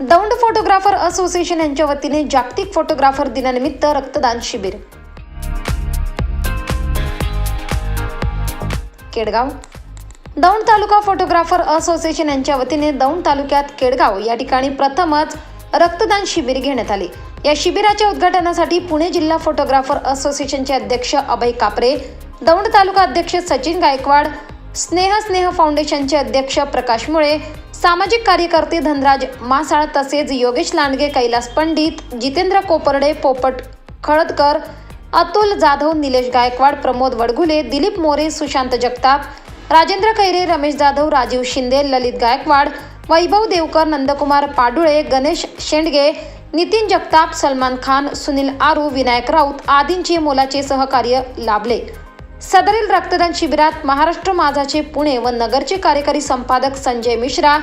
Daund photographer association यांच्या वतीने जागतिक फोटोग्राफर दिनानिमित्त रक्तदान शिबिर. केडगाव. दौंड तालुका फोटोग्राफर असोसिएशन यांच्या वतीने दौंड तालुक्यात केडगाव या ठिकाणी प्रथमच रक्तदान शिबिर घेण्यात आले. या शिबिराच्या उद्घाटनासाठी पुणे जिल्हा फोटोग्राफर असोसिएशनचे अध्यक्ष अभय कापरे दौंड तालुका अध्यक्ष सचिन गायकवाड स्नेह स्नेह फाउंडेशनचे अध्यक्ष प्रकाश मुळे सामाजिक कार्यकर्ते धनराज मासाळ तसेच योगेश लांडगे कैलास पंडित जितेंद्र कोपर्डे पोपट खळदकर अतुल जाधव निलेश गायकवाड प्रमोद वडघुले दिलीप मोरे सुशांत जगताप राजेंद्र खैरे रमेश जाधव राजीव शिंदे ललित गायकवाड वैभव देवकर नंदकुमार पाडुळे गणेश शेंडगे नितीन जगताप सलमान खान सुनील आरू विनायक राऊत आदींचे मोलाचे सहकार्य लाभले. सदरील रक्तदान शिबिरात महाराष्ट्र माझाचे पुणे व नगरचे कार्यकारी संपादक संजय मिश्रा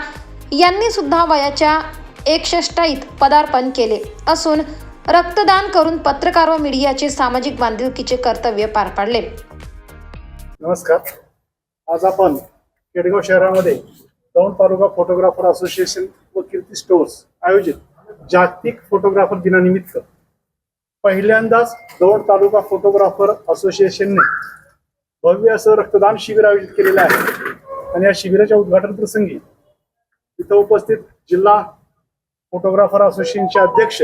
यांनी सुद्धा वयाच्या एकषष्टाईत पदार्पण केले असून रक्तदान करून पत्रकार व मीडियाचे सामाजिक बांधिलकीचे कर्तव्य पार पाडले. नमस्कार. आज आपण केडगाव शहरामध्ये दौंड तालुका फोटोग्राफर असोसिएशन व कीर्ती स्टोर्स आयोजित जागतिक फोटोग्राफर दिनानिमित्त पहिल्यांदाच दौंड तालुका फोटोग्राफर असोसिएशनने भव्य असं रक्तदान शिबिर आयोजित केलेलं आहे. आणि या शिबिराच्या उद्घाटन प्रसंगी इथं उपस्थित जिल्हा फोटोग्राफर असोसिएशनचे अध्यक्ष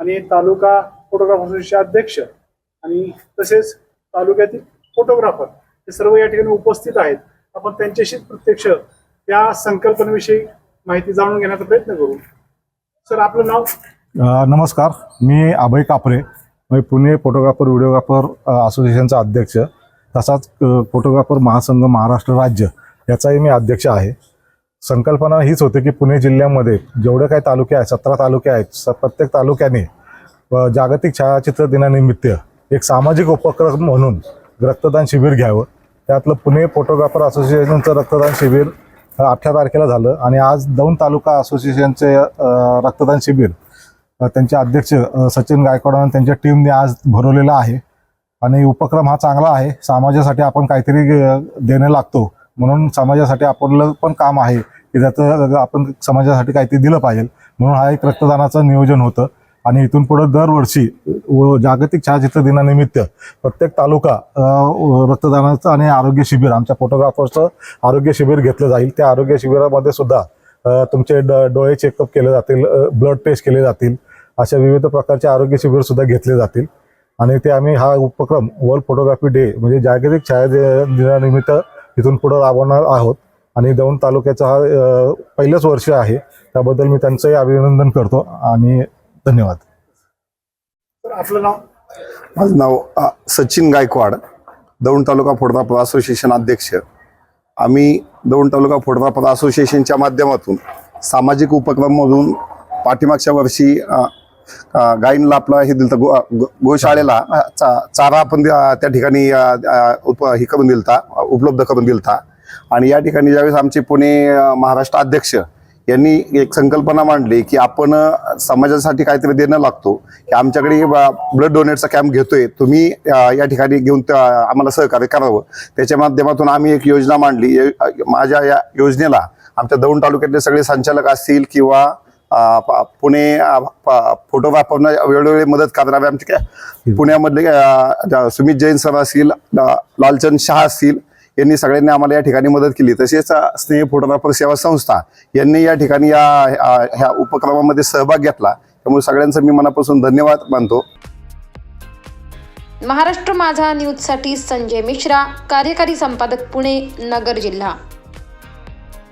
आणि तालुका फोटोग्राफर असोसिएशनचे अध्यक्ष आणि तसेच तालुक्यातील फोटोग्राफर हे सर्व या ठिकाणी उपस्थित आहेत. आपण त्यांच्याशीच प्रत्यक्ष त्या संकल्पनेविषयी माहिती जाणून घेण्याचा प्रयत्न करू. सर आपलं नाव? नमस्कार. मी अभय कापरे. मी पुणे फोटोग्राफर व्हिडिओग्राफर असोसिएशनचा अध्यक्ष. तसाच फोटोग्राफर महासंघ महाराष्ट्र राज्य याचाही मी अध्यक्ष आहे. संकल्पना हीच होती की पुणे जिल्ह्यामध्ये जेवढे काही तालुके आहेत सतरा तालुके आहेत स प्रत्येक तालुक्याने जागतिक छायाचित्र दिनानिमित्त एक सामाजिक उपक्रम म्हणून रक्तदान शिबिर घ्यावं. त्यातलं पुणे फोटोग्राफर असोसिएशनचं रक्तदान शिबिर अठरा तारखेला झालं. आणि आज दौंड तालुका असोसिएशनचे रक्तदान शिबिर त्यांचे अध्यक्ष सचिन गायकवाड आणि त्यांच्या टीमने आज भरवलेला आहे. आणि उपक्रम हा चांगला आहे. समाजासाठी आपण काहीतरी देणं लागतो. म्हणून समाजासाठी आपलं पण काम आहे की त्याचं आपण समाजासाठी काहीतरी दिलं पाहिजे. म्हणून हा एक रक्तदानाचं नियोजन होतं. आणि इथून पुढे दरवर्षी व जागतिक छायाचित्र दिनानिमित्त प्रत्येक तालुका रक्तदानाचं आणि आरोग्य शिबिर आमच्या फोटोग्राफरचं आरोग्य शिबिर घेतलं जाईल. त्या आरोग्य शिबिरामध्ये सुद्धा तुमचे ड डोळे चेकअप केले जातील ब्लड टेस्ट केले जातील अशा विविध प्रकारचे आरोग्य शिबिर सुद्धा घेतले जातील. आणि ते आम्ही हा उपक्रम वर्ल्ड फोटोग्राफी डे म्हणजे जागतिक छाया दि- दिनानिमित्त इथून पुढे राबवणार आहोत. आणि दौंड तालुक्याचा हा पहिलंच वर्ष आहे. त्याबद्दल मी त्यांचंही अभिनंदन करतो. आणि धन्यवाद. सर आपलं नाव? माझं नाव सचिन गायकवाड दौंड तालुका फोटोग्राफर असोसिएशन अध्यक्ष. आम्ही दौंड तालुका फोटोग्राफर असोसिएशनच्या माध्यमातून सामाजिक उपक्रममधून पाठीमागच्या वर्षी अ, अ, गायींना आपलं हे दिलं गो गो- गोशाळेला चा चारा आपण त्या त्या ठिकाणी उप हे करून दिलता उपलब्ध करून दिलता. आणि या ठिकाणी ज्यावेळेस आमचे पुणे अ, महाराष्ट्र अध्यक्ष यांनी एक संकल्पना मांडली की आपण समाजासाठी काहीतरी देणं लागतो. की आमच्याकडे ब्लड डोनेटचा कॅम्प घेतोय. तुम्ही या ठिकाणी घेऊन त्या- आम्हाला सहकार्य करावं. त्याच्या माध्यमातून आम्ही एक योजना मांडली. माझ्या या योजनेला आमच्या दौंड तालुक्यातले सगळे संचालक असतील किंवा पुणे अ, फोटोग्राफरना वेळोवेळी मदत करणारे आमचे. पुण्यामधले सुमित जैन सर असतील लालचंद शहा असतील यांनी सगळ्यांनी आम्हाला या ठिकाणी मदत केली. तसेच स्नेह फोटोग्राफर सेवा संस्था यांनी या ठिकाणी या ह्या उपक्रमामध्ये सहभाग घेतला. त्यामुळे सगळ्यांचं मी मनापासून धन्यवाद मानतो. महाराष्ट्र माझा न्यूजसाठी संजय मिश्रा कार्यकारी संपादक पुणे नगर जिल्हा.